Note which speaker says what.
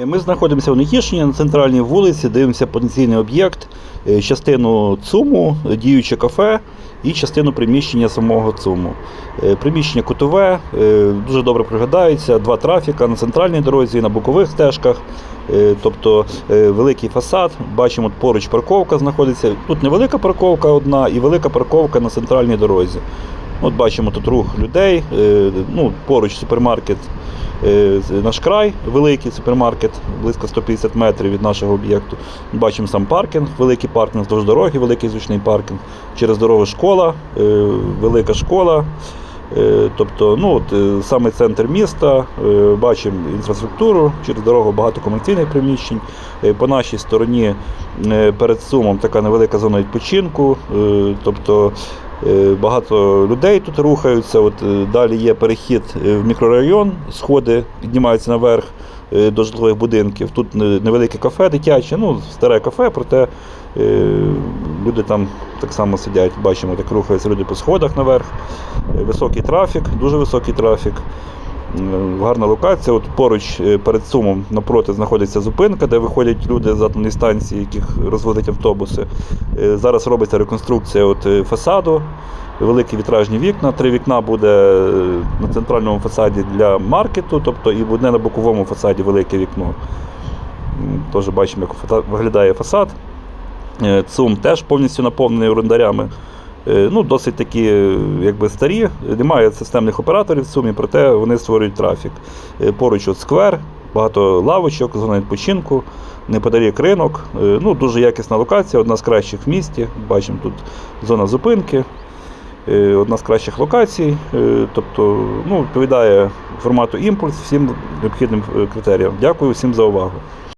Speaker 1: Е, Ми знаходимося в Нетішині на центральній вулиці, дивимося потенційний об'єкт, е, частину ЦУМу, діюче кафе і частину приміщення самого ЦУМу. Е, Приміщення кутове, дуже добре приглядається, два трафіка на центральній дорозі, на бокових стежках. Тобто великий фасад, бачимо поруч парковка знаходиться. Тут невелика парковка одна і велика парковка на центральній дорозі. От бачимо тут рух людей, е, ну, поруч супермаркет е, наш край, великий супермаркет, близько 150 метрів від нашого об'єкту. Бачимо сам паркінг, великий паркінг вздовж дороги, великий звичний паркінг. Через дорогу школа, е, велика школа. Тобто, ну, от, саме центр міста, бачимо інфраструктуру, через дорогу багато комерційних приміщень. По нашій стороні перед Сумом така невелика зона відпочинку. Тобто багато людей тут рухаються. От, е, далі є перехід е, в мікрорайон, сходи піднімаються наверх е, до житлових будинків. Тут е, невелике кафе дитяче, ну, старе кафе, проте е, люди там так само сидять. Бачимо, як рухаються люди по сходах наверх. Е, Високий трафік, дуже високий трафік. Гарна локація. От поруч е, перед Сумом напроти знаходиться зупинка, де виходять люди з атомної станції, яких розводять автобуси. Е, Зараз робиться реконструкція от е, фасаду, великі вітражні вікна. Три вікна буде на центральному фасаді для маркету, тобто і одне на боковому фасаді велике вікно. Теж бачимо, як виглядає фасад. ЦУМ теж повністю наповнений орендарями. Е, Ну, досить такі е, якби, старі, немає системних операторів в ЦУМі, проте вони створюють трафік. Е, Поруч от сквер, багато лавочок, зона відпочинку, неподалік ринок. Ну, дуже якісна локація, одна з кращих в місті. Бачимо тут зона зупинки, одна з кращих локацій. Тобто ну, відповідає формату імпульс всім необхідним критеріям. Дякую всім за увагу.